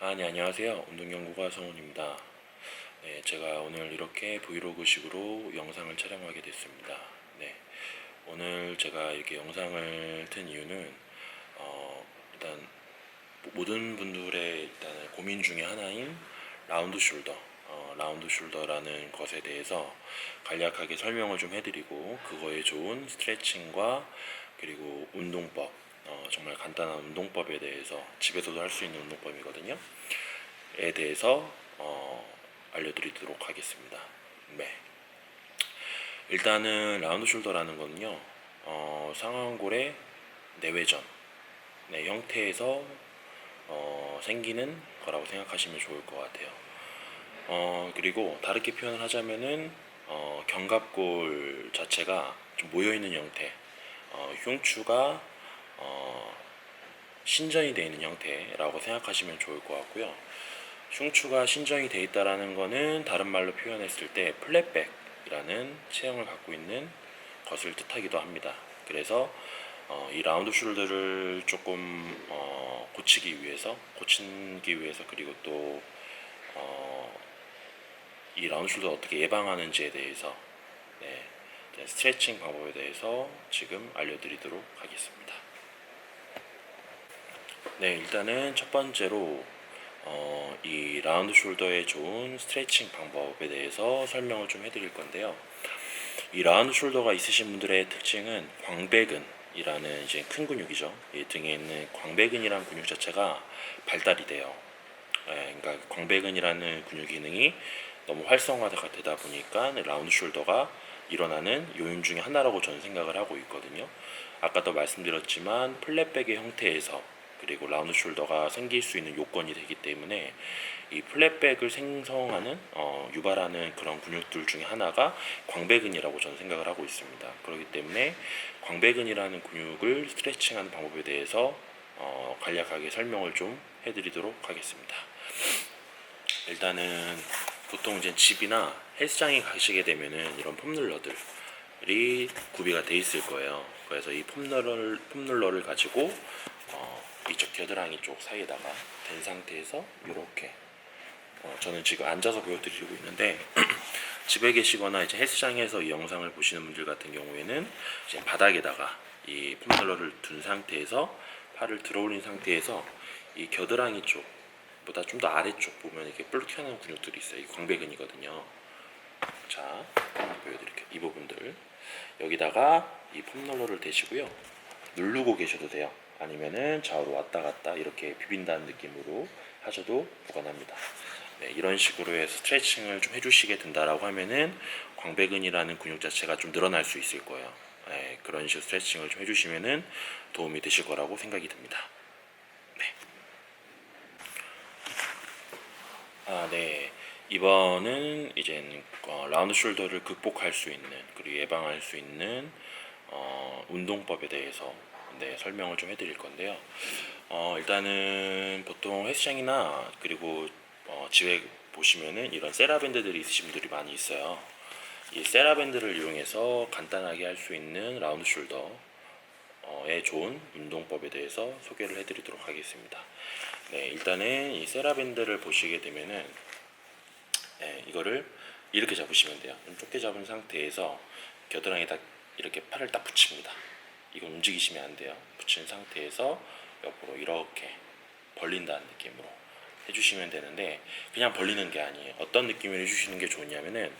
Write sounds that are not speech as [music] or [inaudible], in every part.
아, 네, 안녕하세요. 운동연구가 성훈입니다. 네, 제가 오늘 이렇게 브이로그식으로 영상을 촬영하게 됐습니다. 네, 오늘 제가 이렇게 영상을 튼 이유는, 어, 일단, 모든 분들의 일단 고민 중에 하나인 라운드 숄더, 어, 라운드 숄더라는 것에 대해서 간략하게 설명을 좀 해드리고, 그거에 좋은 스트레칭과 그리고 운동법, 어, 정말 간단한 운동법에 대해서 집에서도 할 수 있는 운동법이거든요. 에 대해서 어, 알려드리도록 하겠습니다. 네. 일단은 라운드 숄더라는 거는요, 어, 상완골의 내외전 네, 형태에서 어, 생기는 거라고 생각하시면 좋을 것 같아요. 어, 그리고 다르게 표현을 하자면은 어, 견갑골 자체가 좀 모여 있는 형태, 어, 흉추가 어, 신전이 되어 있는 형태라고 생각하시면 좋을 것 같고요. 흉추가 신전이 되어 있다라는 거는 다른 말로 표현했을 때 플랫백이라는 체형을 갖고 있는 것을 뜻하기도 합니다. 그래서 어, 이 라운드 숄더를 조금 어, 고치기 위해서 고치기 위해서 그리고 또 어, 이 라운드 숄더 어떻게 예방하는지에 대해서 네, 스트레칭 방법에 대해서 지금 알려드리도록 하겠습니다. 네, 일단은 첫 번째로 어, 이 라운드 숄더에 좋은 스트레칭 방법에 대해서 설명을 좀 해드릴 건데요. 이 라운드 숄더가 있으신 분들의 특징은 광배근이라는 이제 큰 근육이죠. 이 등에 있는 광배근이라는 근육 자체가 발달이 돼요. 예, 그러니까 광배근이라는 근육 기능이 너무 활성화가 되다 보니까 라운드 숄더가 일어나는 요인 중에 하나라고 저는 생각을 하고 있거든요. 아까도 말씀드렸지만 플랫백의 형태에서 그리고 라운드 숄더가 생길 수 있는 요건이 되기 때문에 이 플랫백을 생성하는 어, 유발하는 그런 근육들 중에 하나가 광배근이라고 저는 생각을 하고 있습니다. 그렇기 때문에 광배근이라는 근육을 스트레칭하는 방법에 대해서 어, 간략하게 설명을 좀 해드리도록 하겠습니다. 일단은 보통 이제 집이나 헬스장에 가시게 되면은 이런 폼롤러들이 구비가 돼 있을 거예요. 그래서 이 폼롤러 폼롤러를 가지고 어, 이쪽 겨드랑이 쪽 사이에다가 댄 상태에서 이렇게 어, 저는 지금 앉아서 보여드리고 있는데 [clears throat] 집에 계시거나 이제 헬스장에서 이 영상을 보시는 분들 같은 경우에는 이제 바닥에다가 이 폼롤러를 둔 상태에서 팔을 들어올린 상태에서 이 겨드랑이 쪽보다 좀 더 아래쪽 보면 이렇게 뿔 튀어나온 근육들이 있어요. 이 광배근이거든요. 자, 보여드릴게요. 이 부분들 여기다가 이 폼롤러를 대시고요. 누르고 계셔도 돼요. 아니면은 좌우로 왔다 갔다 이렇게 비빈다는 느낌으로 하셔도 무관합니다. 네, 이런 식으로 해서 스트레칭을 좀 해주시게 된다라고 하면은 광배근이라는 근육 자체가 좀 늘어날 수 있을 거예요. 네, 그런 식으로 스트레칭을 좀 해주시면은 도움이 되실 거라고 생각이 듭니다. 네. 아, 네. 이번은 이제 어, 라운드 숄더를 극복할 수 있는 그리고 예방할 수 있는 어, 운동법에 대해서 네, 설명을 좀 해드릴 건데요. 어, 일단은 보통 헬스장이나 그리고 어, 집에 보시면은 이런 세라밴드들이 있으신 분들이 많이 있어요. 이 세라밴드를 이용해서 간단하게 할 수 있는 라운드 숄더에 좋은 운동법에 대해서 소개를 해드리도록 하겠습니다. 네, 일단은 이 세라밴드를 보시게 되면은 네, 이거를 이렇게 잡으시면 돼요. 좀 좁게 잡은 상태에서 겨드랑이에다 이렇게 팔을 딱 붙입니다. 이건 움직이시면 안 돼요. 붙인 상태에서 옆으로 이렇게 벌린다는 느낌으로 해주시면 되는데 그냥 벌리는 게 아니에요. 어떤 느낌으로 해주시는 게 좋냐면은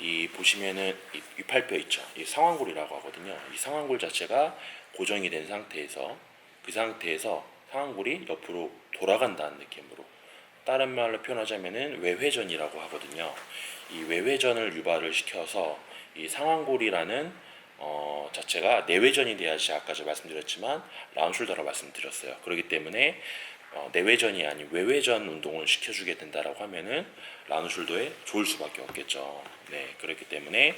이 보시면은 이 위팔뼈 있죠. 이 상완골이라고 하거든요. 이 상완골 자체가 고정이 된 상태에서 그 상태에서 상완골이 옆으로 돌아간다는 느낌으로 다른 말로 표현하자면은 외회전이라고 하거든요. 이 외회전을 유발을 시켜서 이 상완골이라는 어, 자체가 내외전이 돼야지 아까 제가 말씀드렸지만 라운숄더라고 말씀드렸어요. 그렇기 때문에 어, 내외전이 아닌 외외전 운동을 시켜주게 된다라고 하면은 라운숄더에 좋을 수밖에 없겠죠. 네, 그렇기 때문에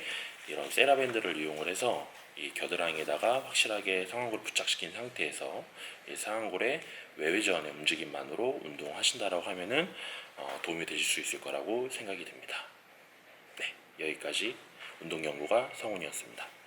이런 세라밴드를 이용을 해서 이 겨드랑이에다가 확실하게 상완골을 부착시킨 상태에서 이 상완골의 외회전의 움직임만으로 운동하신다라고 하면은 어, 도움이 되실 수 있을 거라고 생각이 됩니다. 네, 여기까지 운동 연구가 성훈이었습니다.